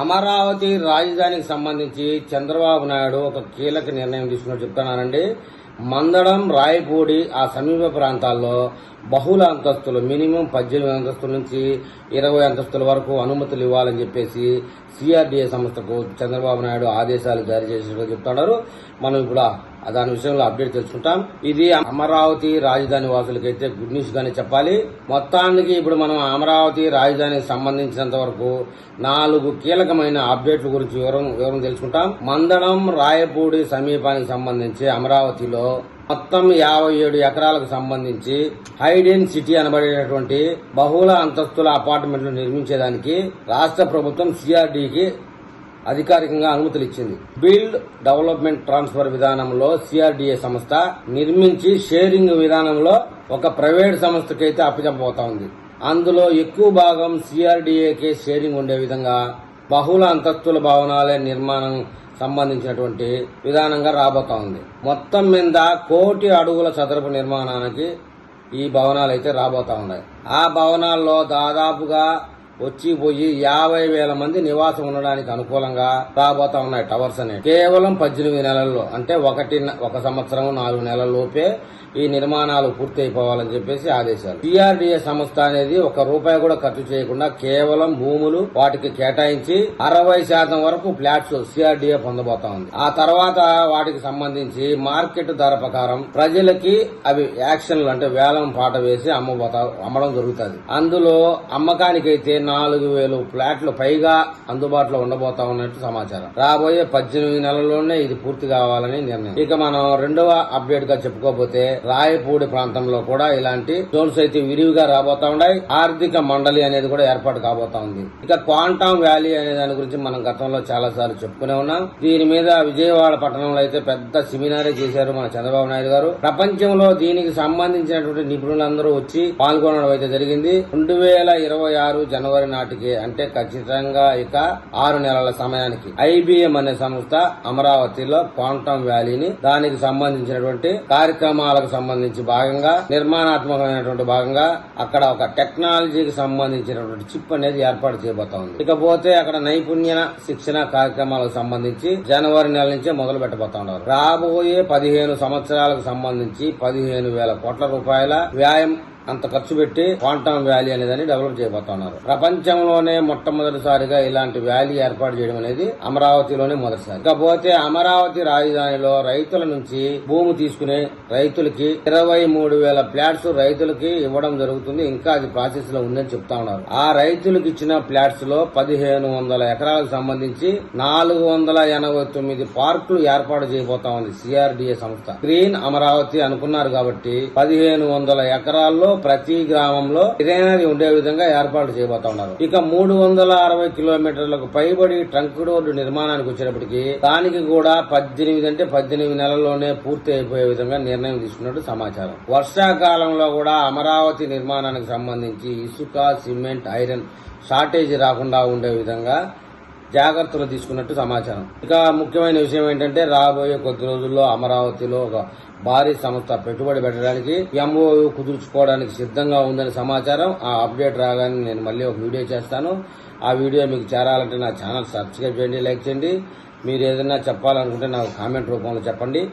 అమరావతి రాజధానికి సంబంధించి చంద్రబాబు నాయుడు ఒక కీలక నిర్ణయం తీసుకున్నట్టు చెప్తున్నానండి మందడం రాయపూడి ఆ సమీప ప్రాంతాల్లో బహుళ అంతస్తులు మినిమం పద్దెనిమిది అంతస్తుల నుంచి ఇరవై అంతస్తుల వరకు అనుమతులు ఇవ్వాలని చెప్పేసి సిఆర్డీఏ సంస్థకు చంద్రబాబు నాయుడు ఆదేశాలు జారీ చేసినట్టు చెప్తున్నారు. మనం ఇప్పుడు దాని విషయంలో అప్డేట్ తెలుసుకుంటాం. ఇది అమరావతి రాజధాని వాసులకైతే గుడ్ న్యూస్ గానే చెప్పాలి. మొత్తానికి ఇప్పుడు మనం అమరావతి రాజధానికి సంబంధించినంత వరకు నాలుగు కీలకమైన అప్డేట్ల గురించి వివరం వివరం తెలుసుకుంటాం. మందడం రాయపూడి సమీపానికి సంబంధించి అమరావతిలో మొత్తం యాభై ఏడు ఎకరాలకు సంబంధించి హైడెన్ సిటీ అనబడేటటువంటి బహుళ అంతస్తుల అపార్ట్మెంట్లు నిర్మించేదానికి రాష్ట్ర ప్రభుత్వం సిఆర్డీకి అధికారికంగా అనుమతులు ఇచ్చింది. బిల్డ్ డెవలప్మెంట్ ట్రాన్స్ఫర్ విధానంలో సిఆర్డిఏ సంస్థ నిర్మించి షేరింగ్ విధానంలో ఒక ప్రైవేట్ సంస్థకైతే అప్పచెప్పబోతా ఉంది. అందులో ఎక్కువ భాగం సిఆర్డిఏకే షేరింగ్ ఉండే విధంగా బహుళ అంతస్తుల భవనాల నిర్మాణం సంబంధించినటువంటి విధానంగా రాబోతా ఉంది. మొత్తం మీద కోటి అడుగుల చదరపు నిర్మాణానికి ఈ భవనాలు అయితే రాబోతా ఉన్నాయి. ఆ భవనాల్లో దాదాపుగా వచ్చి పోయి యాభై వేల మంది నివాసం ఉండడానికి అనుకూలంగా రాబోతా ఉన్నాయి టవర్స్ అనేవి. కేవలం పద్దెనిమిది నెలల్లో అంటే ఒకటి ఒక సంవత్సరం నాలుగు నెలల లోపే ఈ నిర్మాణాలు పూర్తి అయిపోవాలని చెప్పేసి ఆదేశాలు. సిఆర్డీఏ సంస్థ అనేది ఒక రూపాయి కూడా ఖర్చు చేయకుండా కేవలం భూములు వాటికి కేటాయించి అరవై శాతం వరకు ఫ్లాట్స్ సిఆర్డీఏ పొందబోతా ఉంది. ఆ తర్వాత వాటికి సంబంధించి మార్కెట్ ధర ప్రకారం ప్రజలకి అవి యాక్షన్లు అంటే వేలం పాట వేసి అమ్మబోతా అమ్మడం జరుగుతుంది. అందులో అమ్మకానికైతే నాలుగు వేలు ఫ్లాట్లు పైగా అందుబాటులో ఉండబోతా ఉన్నట్టు సమాచారం. రాబోయే పద్దెనిమిది నెలల్లోనే ఇది పూర్తి కావాలని నిర్ణయం. ఇక మనం రెండవ అప్డేట్గా చెప్పుకోకపోతే రాయపూడి ప్రాంతంలో కూడా ఇలాంటి జోన్స్ అయితే విరివిగా రాబోతా ఉన్నాయి. ఆర్థిక మండలి అనేది కూడా ఏర్పాటు కాబోతా ఉంది. ఇక క్వాంటమ్ వ్యాలీ అనే దాని గురించి మనం గతంలో చాలా సార్లు చెప్పుకునే ఉన్నాం. దీని మీద విజయవాడ పట్టణంలో అయితే పెద్ద సెమినారే చేశారు మన చంద్రబాబు నాయుడు గారు. ప్రపంచంలో దీనికి సంబంధించినటువంటి నిపుణులందరూ వచ్చి పాల్గొనడం అయితే జరిగింది. రెండు వేల ఇరవై ఆరు జనవరి నాటికి అంటే ఖచ్చితంగా ఇక ఆరు నెలల సమయానికి. ఐబిఎం అనే సంస్థ అమరావతిలో క్వాంటమ్ వ్యాలీని దానికి సంబంధించినటువంటి కార్యక్రమాలకు సంబంధించి భాగంగా నిర్మాణాత్మకమైనటువంటి భాగంగా అక్కడ ఒక టెక్నాలజీకి సంబంధించినటువంటి చిప్ అనేది ఏర్పాటు చేయబోతా ఉంది. ఇకపోతే అక్కడ నైపుణ్య శిక్షణ కార్యక్రమాలకు సంబంధించి జనవరి నెల నుంచే మొదలు పెట్టబోతా ఉన్నారు. రాబోయే పదిహేను సంవత్సరాలకు సంబంధించి పదిహేను వేల కోట్ల రూపాయల వ్యాయం అంత ఖర్చు పెట్టి క్వాంటమ్ వ్యాలీ అనేదాన్ని డెవలప్ చేయబోతున్నారు. ప్రపంచంలోనే మొట్టమొదటిసారిగా ఇలాంటి వ్యాలీ ఏర్పాటు చేయడం అనేది అమరావతిలోనే మొదటిసారి. ఇకపోతే అమరావతి రాజధానిలో రైతుల నుంచి భూమి తీసుకునే రైతులకి ఇరవై మూడు వేల ప్లాట్స్ రైతులకి ఇవ్వడం జరుగుతుంది. ఇంకా అది ప్రాసెస్లో ఉందని చెప్తా ఉన్నారు. ఆ రైతులకు ఇచ్చిన ప్లాట్స్లో పదిహేను వందల ఎకరాలకు సంబంధించి నాలుగు వందల ఎనభై తొమ్మిది పార్కులు ఏర్పాటు చేయబోతా ఉంది. సిఆర్డీఏ సంస్థ. గ్రీన్ అమరావతి అనుకున్నారు కాబట్టి పదిహేను వందల ఎకరాల్లో ప్రతి గ్రామంలో కిరేనరీ ఉండే విధంగా ఏర్పాటు చేయబోతా ఉన్నారు. ఇక మూడు వందల అరవై కిలోమీటర్లకు పైబడి ట్రంక్ రోడ్డు నిర్మాణానికి వచ్చేటప్పటికి దానికి కూడా పద్దెనిమిది అంటే పద్దెనిమిది నెలల్లోనే పూర్తి అయిపోయే విధంగా నిర్ణయం తీసుకున్నట్టు సమాచారం. వర్షాకాలంలో కూడా అమరావతి నిర్మాణానికి సంబంధించి ఇసుక సిమెంట్ ఐరన్ షార్టేజ్ రాకుండా ఉండే విధంగా జాగ్రత్తలు తీసుకున్నట్టు సమాచారం. ఇక ముఖ్యమైన విషయం ఏంటంటే రాబోయే కొద్ది రోజుల్లో అమరావతిలో ఒక భారీ సంస్థ పెట్టుబడి పెట్టడానికి ఎంఓయూ కుదుర్చుకోవడానికి సిద్ధంగా ఉందని సమాచారం. ఆ అప్డేట్ రాగానే నేను మళ్ళీ ఒక వీడియో చేస్తాను. ఆ వీడియో మీకు చేరాలంటే నా ఛానల్ సబ్స్క్రైబ్ చేయండి లైక్ చేయండి. మీరు ఏదైనా చెప్పాలనుకుంటే నాకు కామెంట్ రూపంలో చెప్పండి.